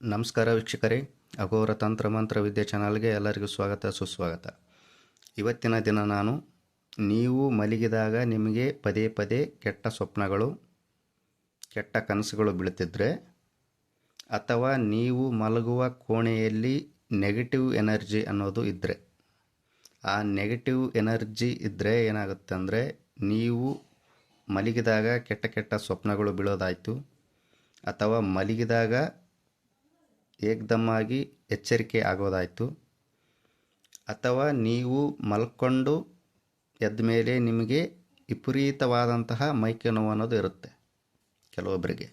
ನಮಸ್ಕಾರ ವೀಕ್ಷಕರೇ. ಅಘೋರ ತಂತ್ರ ಮಂತ್ರ ವಿದ್ಯೆ ಚಾನಲ್ಗೆ ಎಲ್ಲರಿಗೂ ಸ್ವಾಗತ, ಸುಸ್ವಾಗತ. ಇವತ್ತಿನ ದಿನ ನಾನು, ನೀವು ಮಲಗಿದಾಗ ನಿಮಗೆ ಪದೇ ಪದೇ ಕೆಟ್ಟ ಸ್ವಪ್ನಗಳು, ಕೆಟ್ಟ ಕನಸುಗಳು ಬೀಳುತ್ತಿದ್ದರೆ ಅಥವಾ ನೀವು ಮಲಗುವ ಕೋಣೆಯಲ್ಲಿ ನೆಗೆಟಿವ್ ಎನರ್ಜಿ ಅನ್ನೋದು ಇದ್ದರೆ ಆ ನೆಗೆಟಿವ್ ಎನರ್ಜಿ ಇದ್ದರೆ ಏನಾಗುತ್ತೆ ಅಂದರೆ ನೀವು ಮಲಗಿದಾಗ ಕೆಟ್ಟ ಕೆಟ್ಟ ಸ್ವಪ್ನಗಳು ಬೀಳೋದಾಯಿತು, ಅಥವಾ ಮಲಗಿದಾಗ ಏಕ್ದಮ್ಮಾಗಿ ಎಚ್ಚರಿಕೆ ಆಗೋದಾಯಿತು. ಅಥವಾ ನೀವು ಮಲ್ಕೊಂಡು ಎದ್ದ ಮೇಲೆ ನಿಮಗೆ ವಿಪರೀತವಾದಂತಹ ಮೈಕೆ ನೋವು ಅನ್ನೋದು ಇರುತ್ತೆ ಕೆಲವೊಬ್ಬರಿಗೆ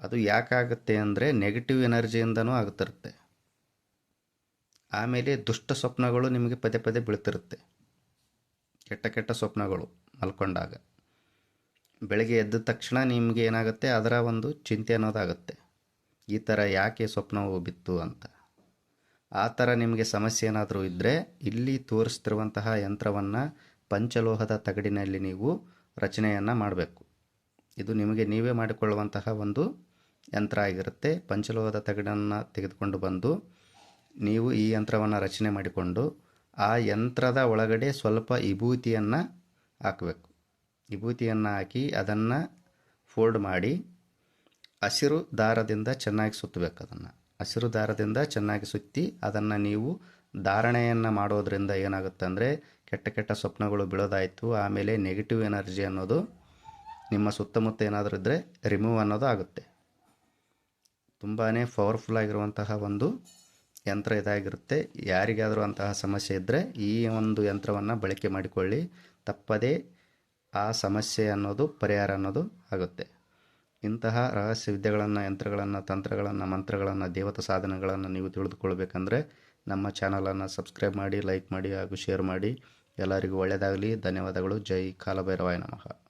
ಅದು ಯಾಕಾಗುತ್ತೆ ಅಂದರೆ ನೆಗೆಟಿವ್ ಎನರ್ಜಿಯಿಂದನೂ ಆಗುತ್ತಿರುತ್ತೆ. ಆಮೇಲೆ ದುಷ್ಟ ಸ್ವಪ್ನಗಳು ನಿಮಗೆ ಪದೇ ಪದೇ ಬೀಳ್ತಿರುತ್ತೆ. ಕೆಟ್ಟ ಕೆಟ್ಟ ಸ್ವಪ್ನಗಳು ಮಲ್ಕೊಂಡಾಗ. ಬೆಳಗ್ಗೆ ಎದ್ದ ತಕ್ಷಣ ನಿಮಗೆ ಏನಾಗುತ್ತೆ? ಅದರ ಒಂದು ಚಿಂತೆ ಅನ್ನೋದಾಗುತ್ತೆ. ಈ ಥರ ಯಾಕೆ ಸ್ವಪ್ನವು ಬಿತ್ತು ಅಂತ. ಆ ಥರ ನಿಮಗೆ ಸಮಸ್ಯೆ ಏನಾದರೂ ಇದ್ದರೆ ಇಲ್ಲಿ ತೋರಿಸ್ತಿರುವಂತಹ ಯಂತ್ರವನ್ನು ಪಂಚಲೋಹದ ತಗಡಿನಲ್ಲಿ ನೀವು ರಚನೆಯನ್ನು ಮಾಡಬೇಕು. ಇದು ನಿಮಗೆ ನೀವೇ ಮಾಡಿಕೊಳ್ಳುವಂತಹ ಒಂದು ಯಂತ್ರ ಆಗಿರುತ್ತೆ. ಪಂಚಲೋಹದ ತಗಡನ್ನು ತೆಗೆದುಕೊಂಡು ಬಂದು ನೀವು ಈ ಯಂತ್ರವನ್ನು ರಚನೆ ಮಾಡಿಕೊಂಡು ಆ ಯಂತ್ರದ ಒಳಗಡೆ ಸ್ವಲ್ಪ ವಿಭೂತಿಯನ್ನು ಹಾಕಬೇಕು. ವಿಭೂತಿಯನ್ನು ಹಾಕಿ ಅದನ್ನು ಫೋಲ್ಡ್ ಮಾಡಿ ಹಸಿರು ದಾರದಿಂದ ಚೆನ್ನಾಗಿ ಸುತ್ತಬೇಕು ಅದನ್ನು. ಹಸಿರು ದಾರದಿಂದ ಚೆನ್ನಾಗಿ ಸುತ್ತಿ ಅದನ್ನು ನೀವು ಧಾರಣೆಯನ್ನು ಮಾಡೋದ್ರಿಂದ ಏನಾಗುತ್ತೆ ಅಂದರೆ ಕೆಟ್ಟ ಕೆಟ್ಟ ಸ್ವಪ್ನಗಳು ಬೀಳೋದಾಯಿತು, ಆಮೇಲೆ ನೆಗೆಟಿವ್ ಎನರ್ಜಿ ಅನ್ನೋದು ನಿಮ್ಮ ಸುತ್ತಮುತ್ತ ಏನಾದರೂ ಇದ್ದರೆ ರಿಮೂವ್ ಅನ್ನೋದು ಆಗುತ್ತೆ. ತುಂಬಾ ಪವರ್ಫುಲ್ ಆಗಿರುವಂತಹ ಒಂದು ಯಂತ್ರ ಇದಾಗಿರುತ್ತೆ. ಯಾರಿಗಾದರೂ ಅಂತಹ ಸಮಸ್ಯೆ ಇದ್ದರೆ ಈ ಒಂದು ಯಂತ್ರವನ್ನು ಬಳಕೆ ಮಾಡಿಕೊಳ್ಳಿ. ತಪ್ಪದೇ ಆ ಸಮಸ್ಯೆ ಅನ್ನೋದು, ಪರಿಹಾರ ಅನ್ನೋದು ಆಗುತ್ತೆ. ಇಂತಹ ರಹಸ್ಯ ವಿದ್ಯೆಗಳನ್ನು, ಯಂತ್ರಗಳನ್ನು, ತಂತ್ರಗಳನ್ನು, ಮಂತ್ರಗಳನ್ನು, ದೇವತಾ ಸಾಧನಗಳನ್ನು ನೀವು ತಿಳಿದುಕೊಳ್ಬೇಕಂದ್ರೆ ನಮ್ಮ ಚಾನಲನ್ನು ಸಬ್ಸ್ಕ್ರೈಬ್ ಮಾಡಿ, ಲೈಕ್ ಮಾಡಿ ಹಾಗೂ ಶೇರ್ ಮಾಡಿ. ಎಲ್ಲರಿಗೂ ಒಳ್ಳೆಯದಾಗಲಿ. ಧನ್ಯವಾದಗಳು. ಜೈ ಕಾಲಭೈರವಾಯ ನಮಃ.